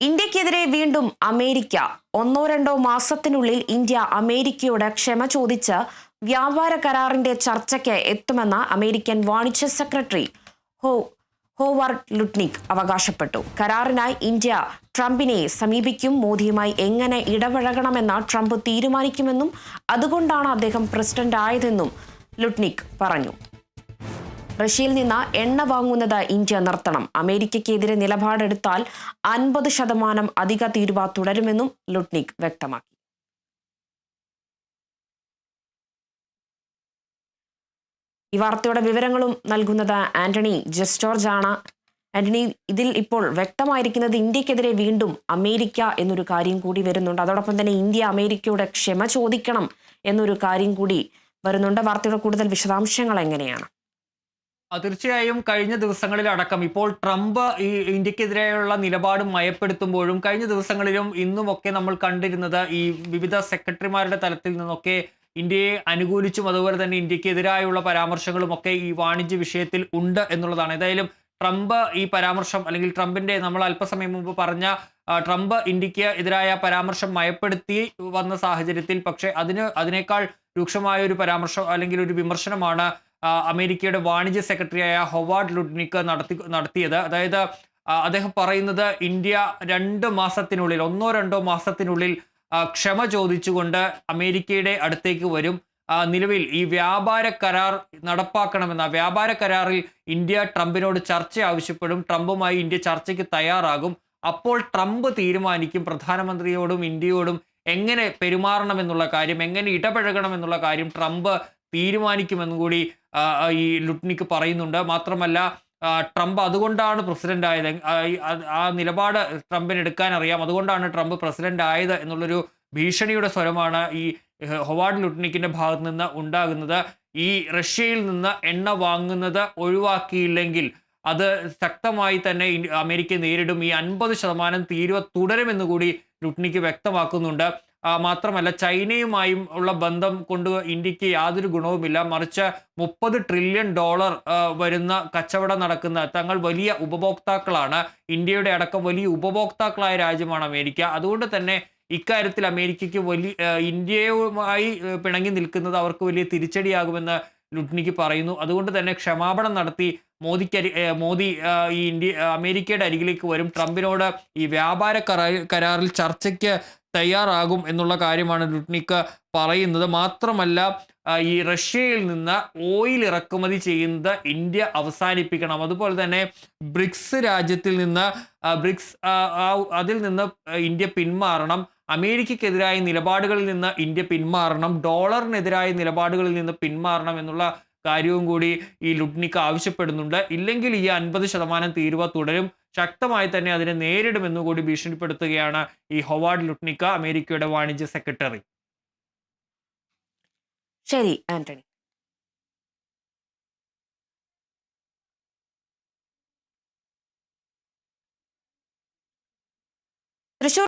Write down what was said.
ഇന്ത്യക്കെതിരെ വീണ്ടും അമേരിക്ക ഒന്നോ രണ്ടോ മാസത്തിനുള്ളിൽ ഇന്ത്യ അമേരിക്കയോട് ക്ഷമ ചോദിച്ച് വ്യാപാര കരാറിന്റെ ചർച്ചയ്ക്ക് എത്തുമെന്ന് അമേരിക്കൻ വാണിജ്യ സെക്രട്ടറി ഹോ ഹോവാർഡ് ലുട്നിക് അവകാശപ്പെട്ടു. കരാറിനായി ഇന്ത്യ ട്രംപിനെ സമീപിക്കും മോദിയുമായി എങ്ങനെ ഇടപഴകണമെന്ന് ട്രംപ് തീരുമാനിക്കുമെന്നും അതുകൊണ്ടാണ് അദ്ദേഹം പ്രസിഡന്റ് ആയതെന്നും ലുട്നിക് പറഞ്ഞു. റഷ്യയിൽ നിന്ന് എണ്ണ വാങ്ങുന്നത് ഇന്ത്യ നിർത്തണം. അമേരിക്കയ്ക്കെതിരെ നിലപാടെടുത്താൽ അൻപത് ശതമാനം അധിക തീരുവ തുടരുമെന്നും ലുട്നിക് വ്യക്തമാക്കി. ഈ വാർത്തയുടെ വിവരങ്ങളും നൽകുന്നത് ആന്റണി ജസ്റ്റോർജ് ആണ് ആന്റണി ഇതിൽ ഇപ്പോൾ വ്യക്തമായിരിക്കുന്നത് ഇന്ത്യക്കെതിരെ വീണ്ടും അമേരിക്ക എന്നൊരു കാര്യം കൂടി വരുന്നുണ്ട്. അതോടൊപ്പം തന്നെ ഇന്ത്യ അമേരിക്കയുടെ ക്ഷമ ചോദിക്കണം എന്നൊരു കാര്യം കൂടി വരുന്നുണ്ട്. വാർത്തയുടെ കൂടുതൽ വിശദാംശങ്ങൾ എങ്ങനെയാണ്? തീർച്ചയായും കഴിഞ്ഞ ദിവസങ്ങളിലടക്കം ഇപ്പോൾ ട്രംപ് ഈ ഇന്ത്യക്കെതിരെയുള്ള നിലപാട് മയപ്പെടുത്തുമ്പോഴും കഴിഞ്ഞ ദിവസങ്ങളിലും ഇന്നുമൊക്കെ നമ്മൾ കണ്ടിരുന്നത് ഈ വിവിധ സെക്രട്ടറിമാരുടെ തലത്തിൽ നിന്നൊക്കെ ഇന്ത്യയെ അനുകൂലിച്ചും അതുപോലെ തന്നെ ഇന്ത്യക്കെതിരായുള്ള പരാമർശങ്ങളും ഒക്കെ ഈ വാണിജ്യ വിഷയത്തിൽ ഉണ്ട് എന്നുള്ളതാണ്. ഏതായാലും ട്രംപ് ഈ പരാമർശം അല്ലെങ്കിൽ ട്രംപിന്റെ നമ്മൾ അല്പസമയം മുമ്പ് പറഞ്ഞ ട്രംപ് ഇന്ത്യയ്ക്ക് എതിരായ പരാമർശം മയപ്പെടുത്തി വന്ന സാഹചര്യത്തിൽ പക്ഷേ അതിന് അതിനേക്കാൾ രൂക്ഷമായ ഒരു പരാമർശം അല്ലെങ്കിൽ ഒരു വിമർശനമാണ് അമേരിക്കയുടെ വാണിജ്യ സെക്രട്ടറിയായ ഹൊവാർഡ് ലുഡ്നിക്ക് നടത്തി നടത്തിയത്. അതായത് അദ്ദേഹം പറയുന്നത് ഇന്ത്യ രണ്ട് മാസത്തിനുള്ളിൽ ഒന്നോ രണ്ടോ മാസത്തിനുള്ളിൽ ക്ഷമ ചോദിച്ചുകൊണ്ട് അമേരിക്കയുടെ അടുത്തേക്ക് വരും. നിലവിൽ ഈ വ്യാപാര കരാർ നടപ്പാക്കണമെന്ന വ്യാപാര കരാറിൽ ഇന്ത്യ ട്രംപിനോട് ചർച്ച ആവശ്യപ്പെടും. ട്രംപുമായി ഇന്ത്യ ചർച്ചയ്ക്ക് തയ്യാറാകും. അപ്പോൾ ട്രംപ് തീരുമാനിക്കും പ്രധാനമന്ത്രിയോടും ഇന്ത്യയോടും എങ്ങനെ പെരുമാറണമെന്നുള്ള കാര്യം എങ്ങനെ ഇടപഴകണമെന്നുള്ള കാര്യം ട്രംപ് തീരുമാനിക്കുമെന്നും കൂടി ഈ ലുട്നിക്ക് പറയുന്നുണ്ട്. മാത്രമല്ല ട്രംപ് അതുകൊണ്ടാണ് പ്രസിഡന്റ് ആയത് ആ, നിലപാട് ട്രംപിന് എടുക്കാൻ അറിയാം. അതുകൊണ്ടാണ് ട്രംപ് പ്രസിഡന്റ് ആയത് എന്നുള്ളൊരു ഭീഷണിയുടെ സ്വരമാണ് ഈ ഹൊവാർഡ് ലുട്നിക്കിന്റെ ഭാഗത്ത് നിന്ന് ഉണ്ടാകുന്നത്. ഈ റഷ്യയിൽ നിന്ന് എണ്ണ വാങ്ങുന്നത് ഒഴിവാക്കിയില്ലെങ്കിൽ അത് ശക്തമായി തന്നെ അമേരിക്ക നേരിടും. ഈ അൻപത് ശതമാനം തീരുവ തുടരുമെന്ന് കൂടി ലുട്നിക്ക് വ്യക്തമാക്കുന്നുണ്ട്. മാത്രമല്ല ചൈനയുമായും ഉള്ള ബന്ധം കൊണ്ട് ഇന്ത്യയ്ക്ക് യാതൊരു ഗുണവുമില്ല. മറിച്ച് മുപ്പത് ട്രില്യൺ ഡോളർ വരുന്ന കച്ചവടം നടക്കുന്ന തങ്ങൾ വലിയ ഉപഭോക്താക്കളാണ്. ഇന്ത്യയുടെ അടക്കം വലിയ ഉപഭോക്താക്കളായ രാജ്യമാണ് അമേരിക്ക. അതുകൊണ്ട് തന്നെ ഇക്കാര്യത്തിൽ അമേരിക്കയ്ക്ക് വലിയ ഇന്ത്യയുമായി പിണങ്ങി നിൽക്കുന്നത് അവർക്ക് വലിയ തിരിച്ചടിയാകുമെന്ന് ലുട്നിക്ക് പറയുന്നു. അതുകൊണ്ട് തന്നെ ക്ഷമാപണം നടത്തി മോദിക്ക് മോദി ഈ ഇന്ത്യ അമേരിക്കയുടെ അരികിലേക്ക് വരും. ട്രംപിനോട് ഈ വ്യാപാര കരാറിൽ ചർച്ചയ്ക്ക് തയ്യാറാകും എന്നുള്ള കാര്യമാണ് ലുട്നിക്ക് പറയുന്നത്. മാത്രമല്ല ഈ റഷ്യയിൽ നിന്ന് ഓയിൽ ഇറക്കുമതി ചെയ്യുന്നത് ഇന്ത്യ അവസാനിപ്പിക്കണം. അതുപോലെ തന്നെ ബ്രിക്സ് രാജ്യത്തിൽ നിന്ന് ബ്രിക്സ് അതിൽ നിന്ന് ഇന്ത്യ പിന്മാറണം. അമേരിക്കക്കെതിരായ നിലപാടുകളിൽ നിന്ന് ഇന്ത്യ പിന്മാറണം. ഡോളറിനെതിരായ നിലപാടുകളിൽ നിന്ന് പിന്മാറണം എന്നുള്ള കാര്യവും കൂടി ഈ ലുഡ്നിക്ക് ആവശ്യപ്പെടുന്നുണ്ട്. ഇല്ലെങ്കിൽ ഈ അൻപത് ശതമാനം തീരുവ തുടരും. ശക്തമായി തന്നെ അതിനെ നേരിടുമെന്ന് കൂടി ഭീഷണിപ്പെടുത്തുകയാണ് ഈ ഹൊവാർഡ് ലുട്നിക്ക അമേരിക്കയുടെ വാണിജ്യ സെക്രട്ടറി. ശരി ആന്റണി.